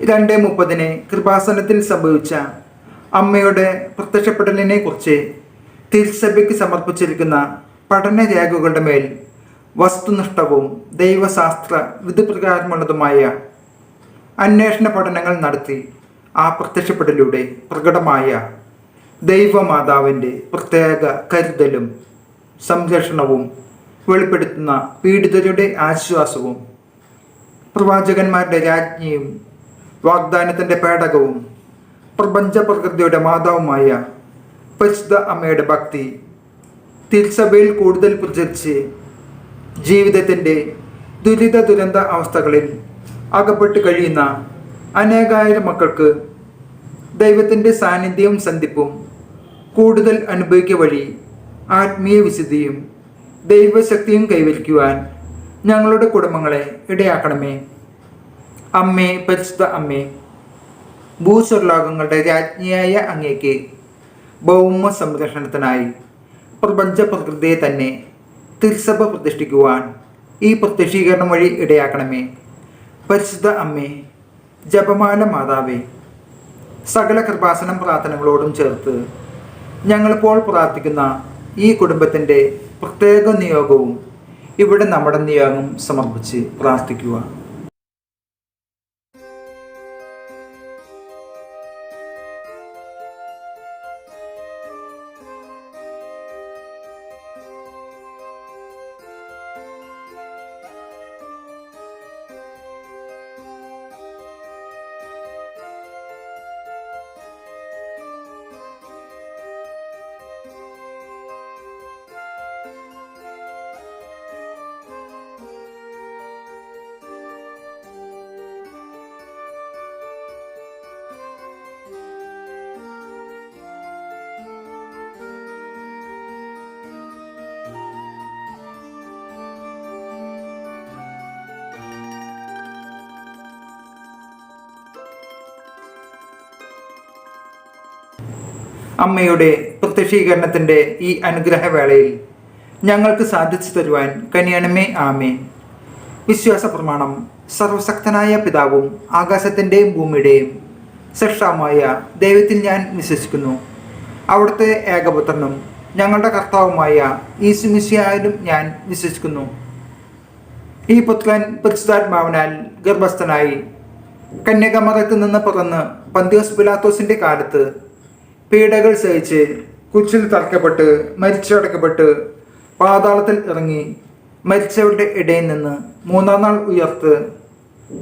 രണ്ട് മുപ്പതിന് കൃപാസനത്തിൽ സംഭവിച്ച അമ്മയുടെ പ്രത്യക്ഷപ്പെടലിനെ കുറിച്ച് തിരുസഭയ്ക്ക് സമർപ്പിച്ചിരിക്കുന്ന പഠനരേഖകളുടെ മേൽ വസ്തുനിഷ്ഠവും ദൈവശാസ്ത്ര വിധിപ്രകാരമുള്ളതുമായ അന്വേഷണ പഠനങ്ങൾ നടത്തി ആ പ്രത്യക്ഷപ്പെടലിലൂടെ പ്രകടമായ ദൈവമാതാവിന്റെ പ്രത്യേക കരുതലും സംരക്ഷണവും വെളിപ്പെടുത്തുന്ന പീഡിതരുടെ ആശ്വാസവും പ്രവാചകന്മാരുടെ രാജ്ഞിയും വാഗ്ദാനത്തിന്റെ പേടകവും പ്രപഞ്ച പ്രകൃതിയുടെ മാതാവുമായ പരിശുദ്ധ അമ്മയുടെ ഭക്തി തിരുസഭയിൽ കൂടുതൽ പ്രചരിച്ച് ജീവിതത്തിന്റെ ദുരിത ദുരന്ത അവസ്ഥകളിൽ അകപ്പെട്ട് കഴിയുന്ന അനേകായിരം മക്കൾക്ക് ദൈവത്തിന്റെ സാന്നിധ്യവും സന്ധിപ്പും കൂടുതൽ അനുഭവിക്കുക വഴി ആത്മീയ വിശുദ്ധിയും ദൈവശക്തിയും കൈവരിക്കുവാൻ ഞങ്ങളുടെ കുടുംബങ്ങളെ ഇടയാക്കണമേ. അമ്മേ പരിശുദ്ധ അമ്മേ ഭൂസ്വർലോകങ്ങളുടെ രാജ്ഞിയായ അങ്ങേക്ക് ഭൗമ സംരക്ഷണത്തിനായി പ്രപഞ്ച പ്രകൃതിയെ തന്നെ തിരുസഭ പ്രതിഷ്ഠിക്കുവാൻ ഈ പ്രത്യക്ഷീകരണം വഴി ഇടയാക്കണമേ. പരിശുദ്ധ അമ്മേ ജപമാല മാതാവേ സകല കൃപാസനം പ്രാർത്ഥനകളോടും ചേർത്ത് ഞങ്ങളിപ്പോൾ പ്രാർത്ഥിക്കുന്ന ഈ കുടുംബത്തിന്റെ പ്രത്യേക നിയോഗവും ഇവിടെ നമ്മുടെ നിയോഗം സമർപ്പിച്ച് പ്രാർത്ഥിക്കുക അമ്മയുടെ പ്രത്യക്ഷീകരണത്തിന്റെ ഈ അനുഗ്രഹവേളയിൽ ഞങ്ങൾക്ക് സാധിച്ചു തരുവാൻ കനിയണമേ ആമേ വിശ്വാസ പ്രമാണം സർവശക്തനായ പിതാവും ആകാശത്തിന്റെയും ഭൂമിയുടെയും സൃഷ്ടാവുമായ ദൈവത്തിൽ ഞാൻ വിശ്വസിക്കുന്നു. അവിടുത്തെ ഏകപുത്രനും ഞങ്ങളുടെ കർത്താവുമായ ഈസുമിശിയായാലും ഞാൻ വിശ്വസിക്കുന്നു. ഈ പുത്രൻ പരിശുദ്ധാത്മാവിനാൽ ഗർഭസ്ഥനായി കന്യകമറത്ത് നിന്ന് പിറന്ന് പന്തിയോസ് പിലാത്തോസിന്റെ കാലത്ത് പീഡകൾ സഹിച്ച് കുച്ചിൽ തറക്കപ്പെട്ട് മരിച്ചടക്കപ്പെട്ട് പാതാളത്തിൽ ഇറങ്ങി മരിച്ചവരുടെ ഇടയിൽ നിന്ന് മൂന്നാം നാൾ ഉയർത്ത്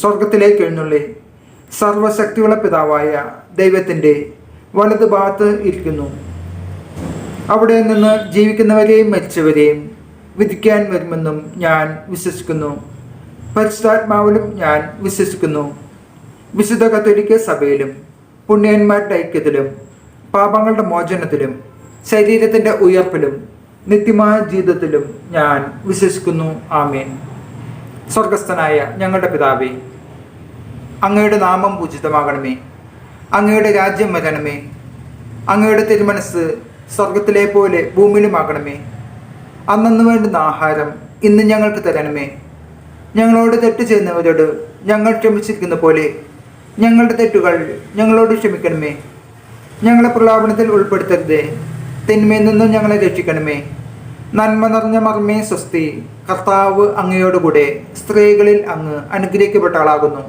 സ്വർഗത്തിലേക്ക് എഴുന്നള്ളി. സർവശക്തിയുള്ള പിതാവായ ദൈവത്തിന്റെ വലത് ഭാഗത്ത് ഇരിക്കുന്നു. അവിടെ നിന്ന് ജീവിക്കുന്നവരെയും മരിച്ചവരെയും വിധിക്കാൻ വരുമെന്നും ഞാൻ വിശ്വസിക്കുന്നു. പരിശുദ്ധാത്മാവിലും ഞാൻ വിശ്വസിക്കുന്നു. വിശുദ്ധ കത്തോലിക്ക സഭയിലും പുണ്യന്മാരുടെ ഐക്യത്തിലും പാപങ്ങളുടെ മോചനത്തിലും ശരീരത്തിന്റെ ഉയർപ്പിലും നിത്യമായ ജീവിതത്തിലും ഞാൻ വിശ്വസിക്കുന്നു. ആമേൻ. സ്വർഗസ്ഥനായ ഞങ്ങളുടെ പിതാവേ അങ്ങയുടെ നാമം പൂജിതമാകണമേ. അങ്ങയുടെ രാജ്യം വരണമേ. അങ്ങയുടെ തിരുമനസ് സ്വർഗത്തിലെ പോലെ ഭൂമിയിലുമാകണമേ. അന്നു വേണ്ടുന്ന ആഹാരം ഇന്ന് ഞങ്ങൾക്ക് തരണമേ. ഞങ്ങളോട് തെറ്റ് ചെയ്യുന്നവരോട് ഞങ്ങൾ ക്ഷമിച്ചിരിക്കുന്ന പോലെ ഞങ്ങളുടെ തെറ്റുകൾ ഞങ്ങളോട് ക്ഷമിക്കണമേ. ഞങ്ങളെ പ്രലാപനത്തിൽ ഉൾപ്പെടുത്തരുതേ. തിന്മയിൽ നിന്നും ഞങ്ങളെ രക്ഷിക്കണമേ. നന്മ നിറഞ്ഞ മർമ്മേ സ്വസ്തി. കർത്താവ് അങ്ങയോടുകൂടെ സ്ത്രീകളിൽ അങ്ങ് അനുഗ്രഹിക്കപ്പെട്ട ആളാകുന്നു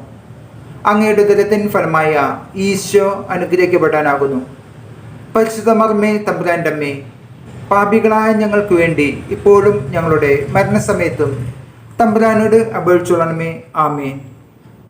അങ്ങയുടെ ദുരത്തിൻ ഫലമായ ഈശോ അനുഗ്രഹിക്കപ്പെടാനാകുന്നു. പരിശുദ്ധ മർമ്മേ തമ്പുരാന്റമ്മേ പാപികളായ ഞങ്ങൾക്ക് വേണ്ടി ഇപ്പോഴും ഞങ്ങളുടെ മരണസമയത്തും തമ്പുരാനോട് അപേക്ഷിച്ചോളണമേ ആമേൻ.